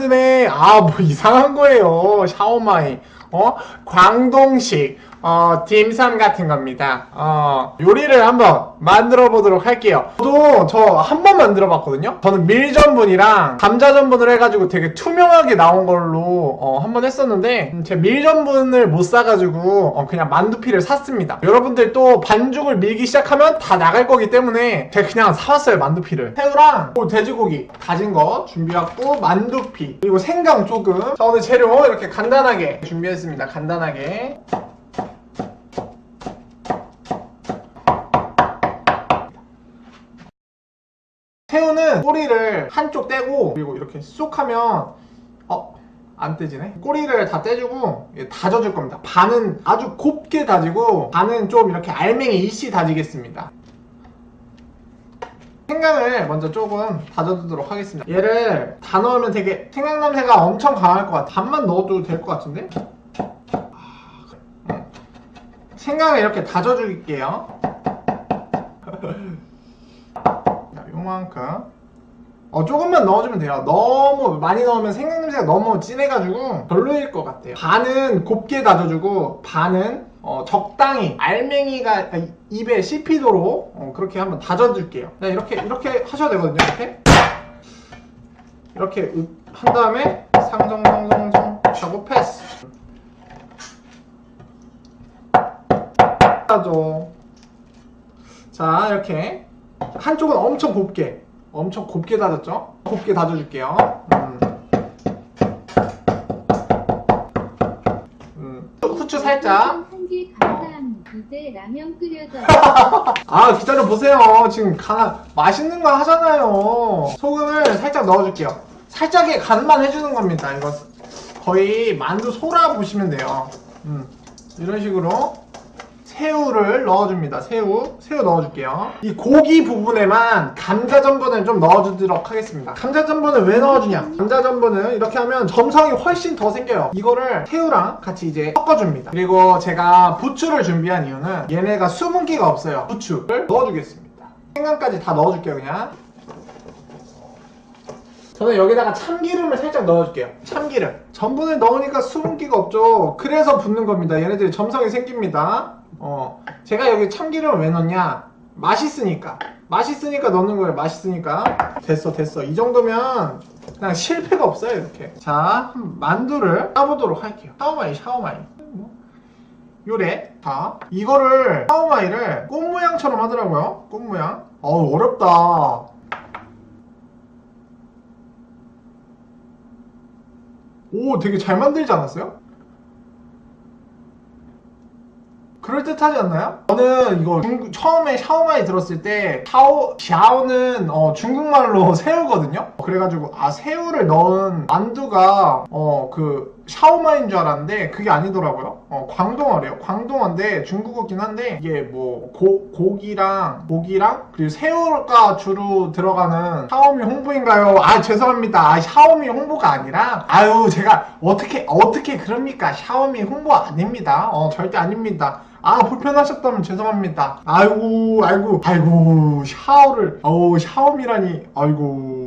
만드네. 아, 뭐 이상한 거예요. 샤오마이. 어? 광동식, 어, 딤섬 같은 겁니다. 어, 요리를 한번 만들어 보도록 할게요. 저도 저 한 번 만들어 봤거든요. 저는 밀 전분이랑 감자 전분을 해가지고 되게 투명하게 나온 걸로 어, 한 번 했었는데, 음, 제가 밀 전분을 못 사가지고 어, 그냥 만두피를 샀습니다. 여러분들 또 반죽을 밀기 시작하면 다 나갈 거기 때문에 제가 그냥 사왔어요, 만두피를. 새우랑 또 돼지고기 다진 거 준비하고 만두피 그리고 생강 조금. 자, 오늘 재료 이렇게 간단하게 준비했습니다. 간단하게. 새우는 꼬리를 한쪽 떼고 그리고 이렇게 쏙 하면 어? 안 떼지네? 꼬리를 다 떼주고 다져줄 겁니다. 반은 아주 곱게 다지고 반은 좀 이렇게 알맹이 이씨 다지겠습니다. 생강을 먼저 조금 다져두도록 하겠습니다. 얘를 다 넣으면 되게 생강 냄새가 엄청 강할 것 같아. 반만 넣어도 될 것 같은데? 생강을 이렇게 다져줄게요. 자, 요만큼. 어, 조금만 넣어주면 돼요. 너무 많이 넣으면 생강 냄새가 너무 진해가지고 별로일 것 같아요. 반은 곱게 다져주고, 반은 어, 적당히 알맹이가 아, 입에 씹히도록 어, 그렇게 한번 다져줄게요. 네, 이렇게, 이렇게 하셔야 되거든요. 이렇게. 이렇게 읍- 한 다음에 상정상정정 하고 패스. 자, 이렇게. 한쪽은 엄청 곱게 엄청 곱게 다졌죠? 곱게 다져줄게요 음. 음. 후추 살짝 한개 감사합니다. 이제 라면 끓여줘요. 아 기다려 보세요 지금 가 맛있는 거 하잖아요 소금을 살짝 넣어줄게요 살짝의 간만 해주는 겁니다 이거 거의 만두 소라 보시면 돼요 음. 이런 식으로 새우를 넣어줍니다 새우 새우 넣어줄게요 이 고기 부분에만 감자전분을 좀 넣어주도록 하겠습니다 감자전분을 왜 넣어주냐 감자전분은 이렇게 하면 점성이 훨씬 더 생겨요 이거를 새우랑 같이 이제 섞어줍니다 그리고 제가 부추를 준비한 이유는 얘네가 수분기가 없어요 부추를 넣어주겠습니다 생강까지 다 넣어줄게요 그냥 저는 여기다가 참기름을 살짝 넣어줄게요. 참기름. 전분을 넣으니까 수분기가 없죠. 그래서 붓는 겁니다. 얘네들이 점성이 생깁니다. 어, 제가 여기 참기름을 왜 넣냐? 맛있으니까. 맛있으니까 넣는 거예요. 맛있으니까. 됐어, 됐어. 이 정도면 그냥 실패가 없어요. 이렇게. 자, 만두를 까보도록 할게요. 샤오마이, 샤오마이. 요래. 자, 이거를 샤오마이를 꽃 모양처럼 하더라고요. 꽃 모양. 어우, 어렵다. 오, 되게 잘 만들지 않았어요? 그럴듯하지 않나요? 저는 이거 중- 처음에 샤오마이 들었을 때 샤오, 샤오는 어, 중국말로 새우거든요? 그래가지고 아 새우를 넣은 만두가 어, 그 샤오마이인 줄 알았는데 그게 아니더라고요. 어, 광동어래요. 광동어인데 중국어긴 한데 이게 뭐 고, 고기랑 고기랑 그리고 새우가 주로 들어가는 샤오미 홍보인가요? 아 죄송합니다. 아, 샤오미 홍보가 아니라 아유 제가 어떻게 어떻게 그럽니까? 샤오미 홍보 아닙니다. 어 절대 아닙니다. 아 불편하셨다면 죄송합니다. 아이고 아이고 아이고 샤오를 어우 샤오미라니. 아이고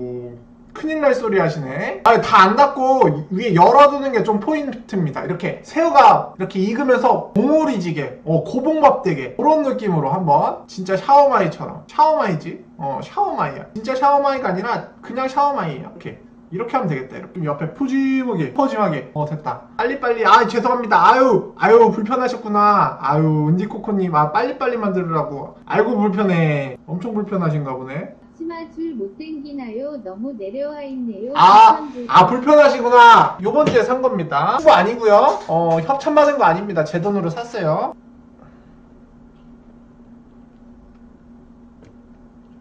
큰일 날 소리 하시네 아 다 안 닫고 위에 열어두는 게 좀 포인트입니다 이렇게 새우가 이렇게 익으면서 봉오리지게 어 고봉밥 되게 그런 느낌으로 한번 진짜 샤오마이처럼 샤오마이지 어 샤오마이야 진짜 샤오마이가 아니라 그냥 샤오마이예요 이렇게 이렇게 하면 되겠다. 이렇게 옆에 푸짐하게, 푸짐하게. 어, 됐다. 빨리빨리. 아, 죄송합니다. 아유, 아유, 불편하셨구나. 아유, 은지코코님. 아, 빨리빨리 만들으라고. 아이고, 불편해. 엄청 불편하신가 보네. 치마줄 못 땡기나요? 너무 내려와 있네요. 아. 아, 불편하시구나. 요번 주에 산 겁니다. 후보 아니고요 어, 협찬 받은 거 아닙니다. 제 돈으로 샀어요.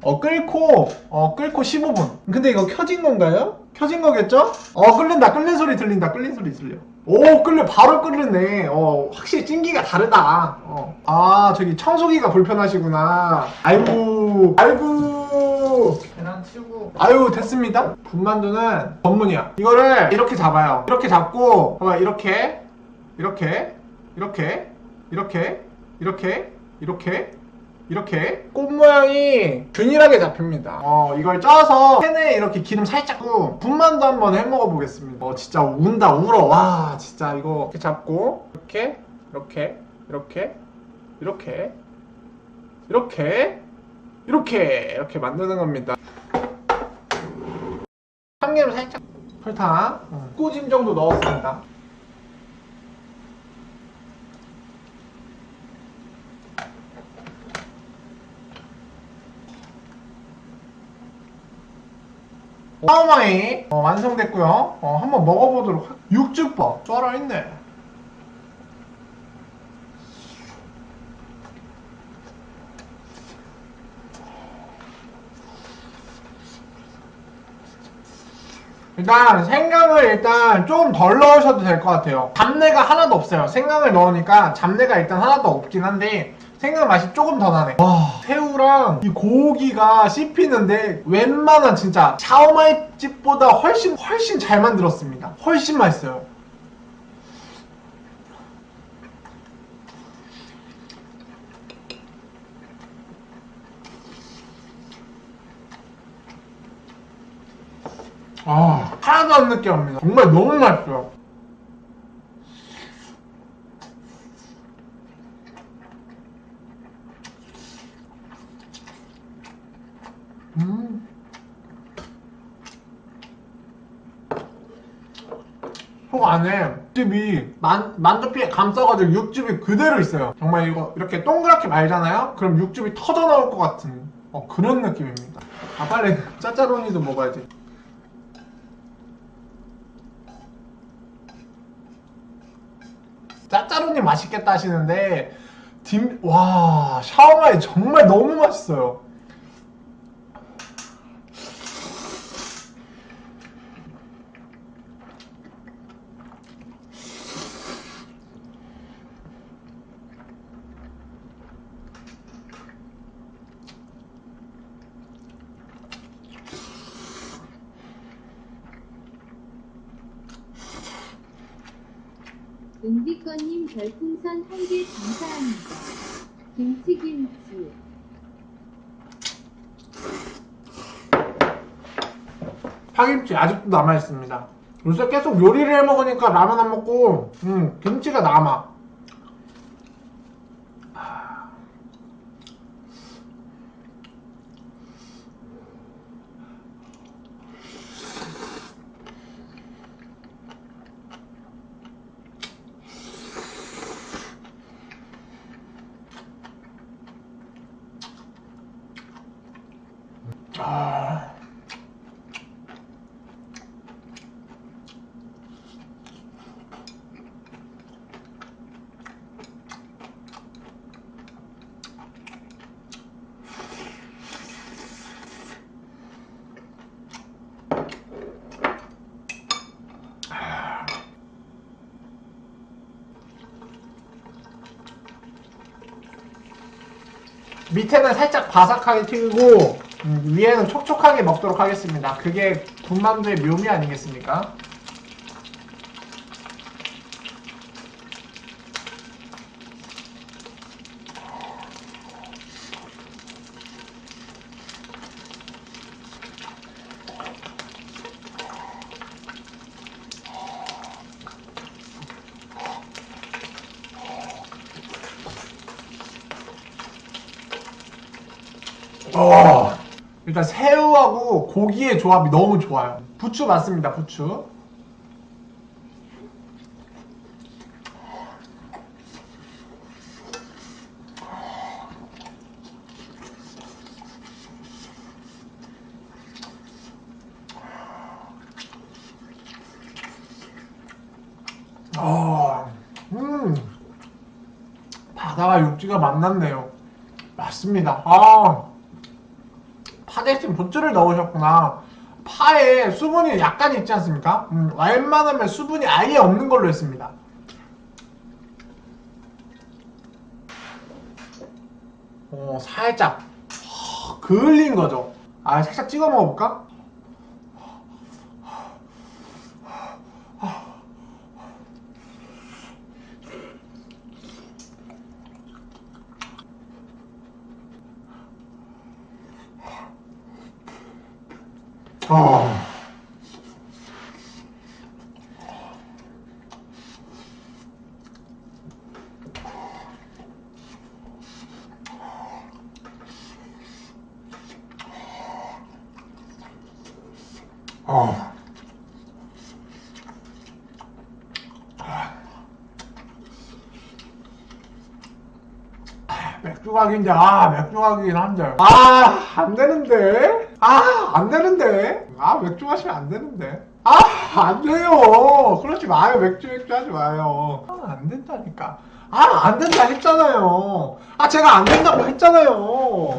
어, 끓고, 어, 끓고 15분. 근데 이거 켜진 건가요? 켜진 거겠죠? 어, 끓는다. 끓는 소리 들린다. 끓는 소리 들려. 오, 끓려. 바로 끓는네. 어, 확실히 찐기가 다르다. 어. 아, 저기 청소기가 불편하시구나. 아이고, 아이고. 계란 치우고. 아유, 됐습니다. 군만두는 전문이야. 이거를 이렇게 잡아요. 이렇게 잡고, 봐봐, 이렇게, 이렇게, 이렇게, 이렇게, 이렇게, 이렇게, 이렇게 꽃 모양이 균일하게 잡힙니다. 어, 이걸 쪄서 팬에 이렇게 기름 살짝 구 군만두 한번 해 먹어 보겠습니다. 어, 진짜 운다 울어. 와, 진짜 이거 이렇게 잡고 이렇게 이렇게 이렇게 이렇게 이렇게 이렇게 이렇게 만드는 겁니다. 참기름 살짝 설탕 꼬짐 정도 넣었습니다. 샤오마이 어, 완성됐고요. 어, 한번 먹어보도록 할 육즙밥 쩔어있네. 일단 생강을 일단 조금 덜 넣으셔도 될 것 같아요. 잡내가 하나도 없어요. 생강을 넣으니까 잡내가 일단 하나도 없긴 한데 생강 맛이 조금 더 나네. 와 새우랑 이 고기가 씹히는데 웬만한 진짜 샤오마이 집보다 훨씬 훨씬 잘 만들었습니다. 훨씬 맛있어요. 아, 하나도 안 느끼합니다. 정말 너무 맛있어요. 음. 속 안에 육즙이 만, 만두피에 감싸가지고 육즙이 그대로 있어요. 정말 이거 이렇게 동그랗게 말잖아요? 그럼 육즙이 터져 나올 것 같은 어, 그런 느낌입니다. 아, 빨리 짜짜로니도 먹어야지. 짜짜로니 맛있겠다 하시는데 딤, 와 샤오마이 정말 너무 맛있어요. 은비꺼님 별풍선 한 개 감사합니다. 김치김치. 파김치 아직도 남아 있습니다. 요새 계속 요리를 해 먹으니까 라면 안 먹고 음, 김치가 남아. 아. 밑에는 살짝 바삭하게 튀기고 음, 위에는 촉촉하게 먹도록 하겠습니다. 그게 군만두의 묘미 아니겠습니까? 어. 일단 새우하고 고기의 조합이 너무 좋아요. 부추 맞습니다, 부추. 어, 음, 바다와 육지가 만났네요. 맞습니다. 아, 파 대신 부추를 넣으셨구나. 파에 수분이 약간 있지 않습니까? 음, 웬만하면 수분이 아예 없는 걸로 했습니다. 어, 살짝 허, 그을린 거죠. 아, 살짝 찍어 먹어볼까? 아. 아. 맥주각인데 아 맥주각이긴 한데 아 안 되는데 아 안 되는데. 아 맥주 마시면 안 되는데. 아 안 돼요. 그러지 마요. 맥주 맥주 하지 마요. 아 안 된다니까. 아 안 된다 했잖아요. 아 제가 안 된다고 했잖아요